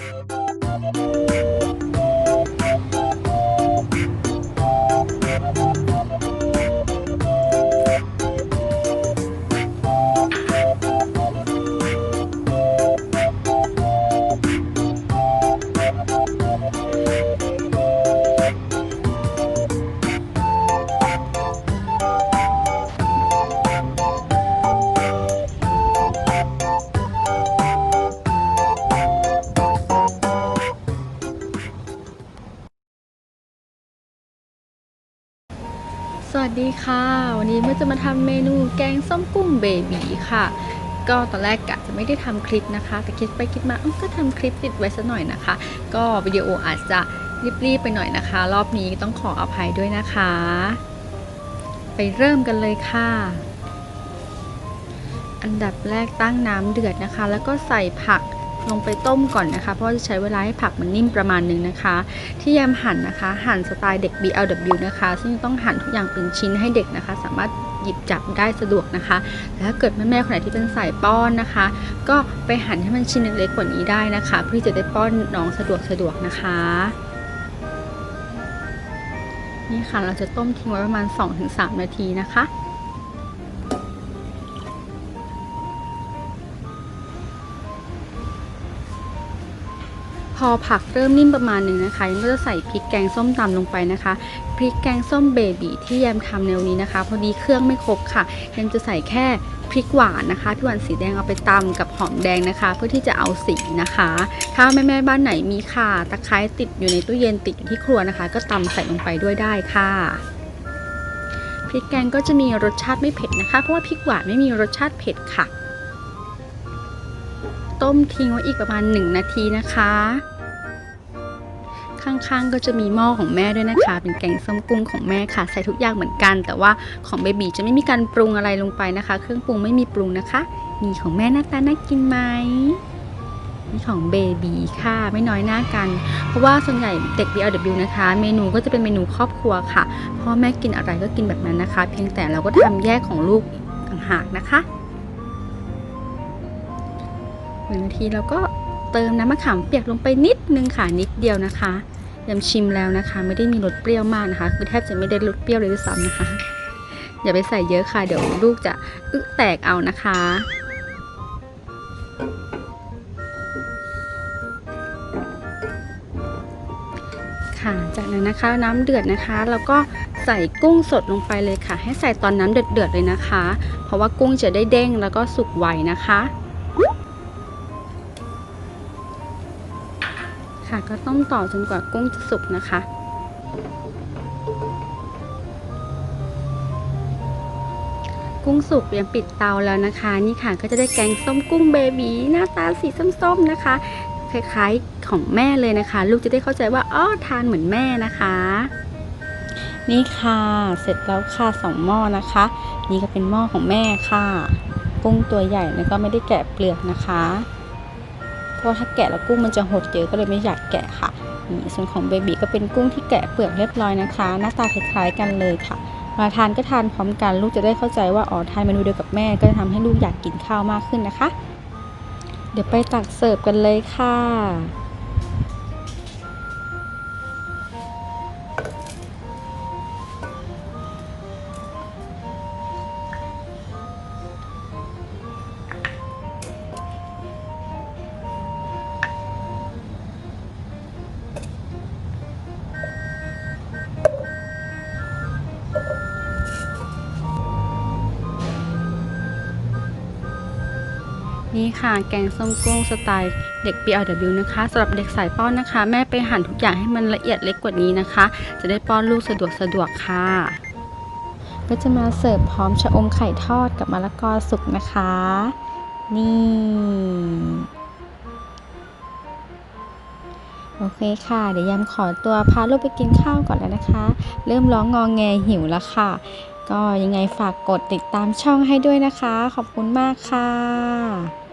え? สวัสดีค่ะ วันนี้เมื่อจะมาทำเมนูแกงส้มกุ้งเบบีค่ะ ก็ตอนแรกกะจะไม่ได้ทำคลิปนะคะ แต่คิดไปคิดมาเอ้าก็ทำคลิปติดไว้ซะหน่อยนะคะ ก็วิดีโออาจจะรีบๆไปหน่อยนะคะ รอบนี้ต้องขออภัยด้วยนะคะ ไปเริ่มกันเลยค่ะ อันดับแรกตั้งน้ำเดือดนะคะ แล้วก็ใส่ผัก ลงไปต้มก่อนนะคะ เพราะจะใช้เวลาให้ผักมันนิ่มประมาณนึงนะคะ ที่แยมหั่นนะคะ หั่นสไตล์เด็ก BLW นะคะ ซึ่งต้องหั่นทุกอย่างเป็นชิ้นให้เด็กนะคะ สามารถหยิบจับได้สะดวกนะคะแต่ถ้าเกิดแม่ๆคนไหนที่เป็นสายป้อนนะคะ ก็ไปหั่นให้มันชิ้นเล็กๆกว่านี้ได้นะคะ เพื่อจะได้ป้อนน้องสะดวกสะดวกนะคะนี่ค่ะเราจะต้มทิ้งไว้ประมาณ 2-3 นาทีนะคะ พอผักเริ่มนิ่มประมาณหนึ่งนะคะยังก็จะใส่พริกแกงส้มตำลงไปนะคะ พริกแกงส้มเบบีที่แยมทำในวันนี้นะคะ พอดีเครื่องไม่ครบค่ะแยมจะใส่แค่พริกหวานนะคะพริกหวานสีแดงเอาไปตำกับหอมแดงนะคะ เพื่อที่จะเอาสีนะคะ ถ้าแม่แม่บ้านไหนมีข่าตะไคร้ติดอยู่ในตู้เย็นติดอยู่ที่ครัวนะคะ ก็ตำใส่ลงไปด้วยได้ค่ะพริกแกงก็จะมีรสชาติไม่เผ็ดนะคะ เพราะว่าพริกหวานไม่มีรสชาติเผ็ดค่ะ ต้มทิ้งไว้อีกประมาณ 1 นาทีนะคะ ข้างๆก็จะมีหม้อของแม่ด้วยนะคะ เป็นแกงส้มกุ้งของแม่ค่ะ ใส่ทุกอย่างเหมือนกัน แต่ว่าของเบบีจะไม่มีการปรุงอะไรลงไปนะคะ เครื่องปรุงไม่มีปรุงนะคะมีของแม่หน้าตาน่ากินไหมนี่ของเบบีค่ะไม่น้อยหน้ากัน เพราะว่าส่วนใหญ่เด็ก BLW นะคะ เมนูก็จะเป็นเมนูครอบครัวค่ะพ่อแม่กินอะไรก็กินแบบนั้นนะคะ เพียงแต่เราก็ทำแยกของลูกต่างหากนะคะ หนึ่งนาทีเราก็เติมน้ำมะขามเปียกลงไปนิดนึงค่ะนิดเดียวนะคะยำชิมแล้วนะคะ ไม่ได้มีรสเปรี้ยวมากนะคะ คือแทบจะไม่ได้รสเปรี้ยวเลยด้วยซ้ำนะคะ อย่าไปใส่เยอะค่ะ เดี๋ยวลูกจะอึแตกเอานะคะ ค่ะจากนั้นนะคะน้ำเดือดนะคะแล้วก็ใส่กุ้งสดลงไปเลยค่ะ ให้ใส่ตอนน้ำเดือดๆเลยนะคะ เพราะว่ากุ้งจะได้เด้งแล้วก็สุกไวนะคะ ค่ะ ก็ต้มต่อจนกว่ากุ้งจะสุกนะคะกุ้งสุกยังปิดเตาแล้วนะคะ นี่ค่ะก็จะได้แกงส้มกุ้งเบบีหน้าตาสีส้มๆนะคะ คล้ายๆของแม่เลยนะคะ ลูกจะได้เข้าใจว่าอ้อทานเหมือนแม่นะคะ นี่ค่ะเสร็จแล้วค่ะสองหม้อนะคะ นี่ก็เป็นหม้อของแม่ค่ะ กุ้งตัวใหญ่แล้วก็ไม่ได้แกะเปลือกนะคะ ราะถ้าแกะแล้วกุ้งมันจะหดเยอะก็เลยไม่อยากแกะค่ะนี่ส่วนของเบบีก็เป็นกุ้งที่แกะเปลือกเรียบร้อยนะคะ หน้าตาคล้ายๆกันเลยค่ะมาทานก็ทานพร้อมกันลูกจะได้เข้าใจว่าอ๋อทานเมนูเดียวกับแม่ก็จะทำให้ลูกอยากกินข้าวมากขึ้นนะคะ เดี๋ยวไปตักเสิร์ฟกันเลยค่ะ นี่ค่ะแกงส้มกุ้งสไตล์เด็ก BLW นะคะสำหรับเด็กสายป้อนนะคะ แม่ไปหั่นทุกอย่างให้มันละเอียดเล็กกว่านี้นะคะ จะได้ป้อนลูกสะดวกสะดวกค่ะ ก็จะมาเสิร์ฟพร้อมชะอมไข่ทอดกับมะละกอสุกนะคะ นี่โอเคค่ะ เดี๋ยวยำขอตัวพาลูกไปกินข้าวก่อนแล้วนะคะ เริ่มร้องงองแงหิวแล้วค่ะ ก็ยังไงฝากกดติดตามช่องให้ด้วยนะคะ ขอบคุณมากค่ะ